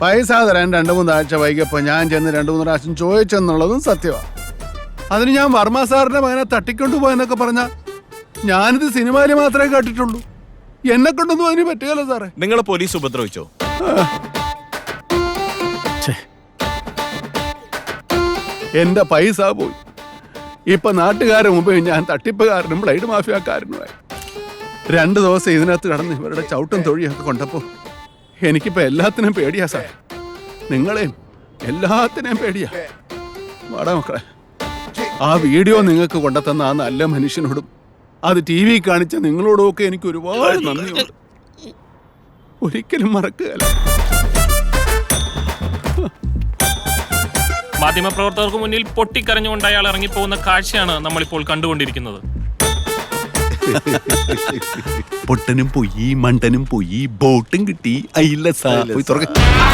പൈസ തരാൻ രണ്ട് മൂന്ന് ആഴ്ച വൈകിയപ്പോൾ ഞാൻ ചെന്ന് രണ്ട് മൂന്ന് പ്രാവശ്യം ചോദിച്ചെന്നുള്ളതും സത്യമാണ് അതിന് ഞാൻ വർമ്മ സാറിന്റെ മകനെ തട്ടിക്കൊണ്ടുപോയെന്നൊക്കെ പറഞ്ഞാൽ ഞാനിത് സിനിമയിൽ മാത്രമേ കേട്ടിട്ടുള്ളൂ. എന്നെ കൊണ്ടൊന്നും അതിന് പറ്റുകയല്ലോ സാറേ. നിങ്ങൾ പോലീസ് ഉപദ്രവിച്ചോ? എന്റെ പൈസ പോയി. ഇപ്പൊ നാട്ടുകാരുടെ മുമ്പ് ഞാൻ തട്ടിപ്പുകാരനും ബ്ലൈഡ് മാഫിയക്കാരനുമായി. രണ്ട് ദിവസം ഇതിനകത്ത് കടന്ന് ഇവരുടെ ചവിട്ടും തൊഴിയൊക്കെ കൊണ്ടപ്പോ എനിക്കിപ്പോ എല്ലാത്തിനും പേടിയാ സാർ. നിങ്ങളെയും എല്ലാത്തിനെയും പേടിയാ. വാടാ മക്കളെ. ആ വീഡിയോ നിങ്ങൾക്ക് കൊണ്ടുതന്ന ആ നല്ല മനുഷ്യനോടും അത് ടി വി കാണിച്ച നിങ്ങളോടും ഒക്കെ എനിക്ക് ഒരുപാട് നന്ദിയുണ്ട്. ഒരിക്കലും മറക്കുകയല്ല. മാധ്യമപ്രവർത്തകർക്ക് മുന്നിൽ പൊട്ടിക്കരഞ്ഞുകൊണ്ട് അയാൾ ഇറങ്ങിപ്പോകുന്ന കാഴ്ചയാണ് നമ്മളിപ്പോൾ കണ്ടുകൊണ്ടിരിക്കുന്നത്. പൊട്ടനും പോയി മണ്ടനും പോയി ബോട്ടും കിട്ടി അയില്ല സാ പോയി തുറക്ക.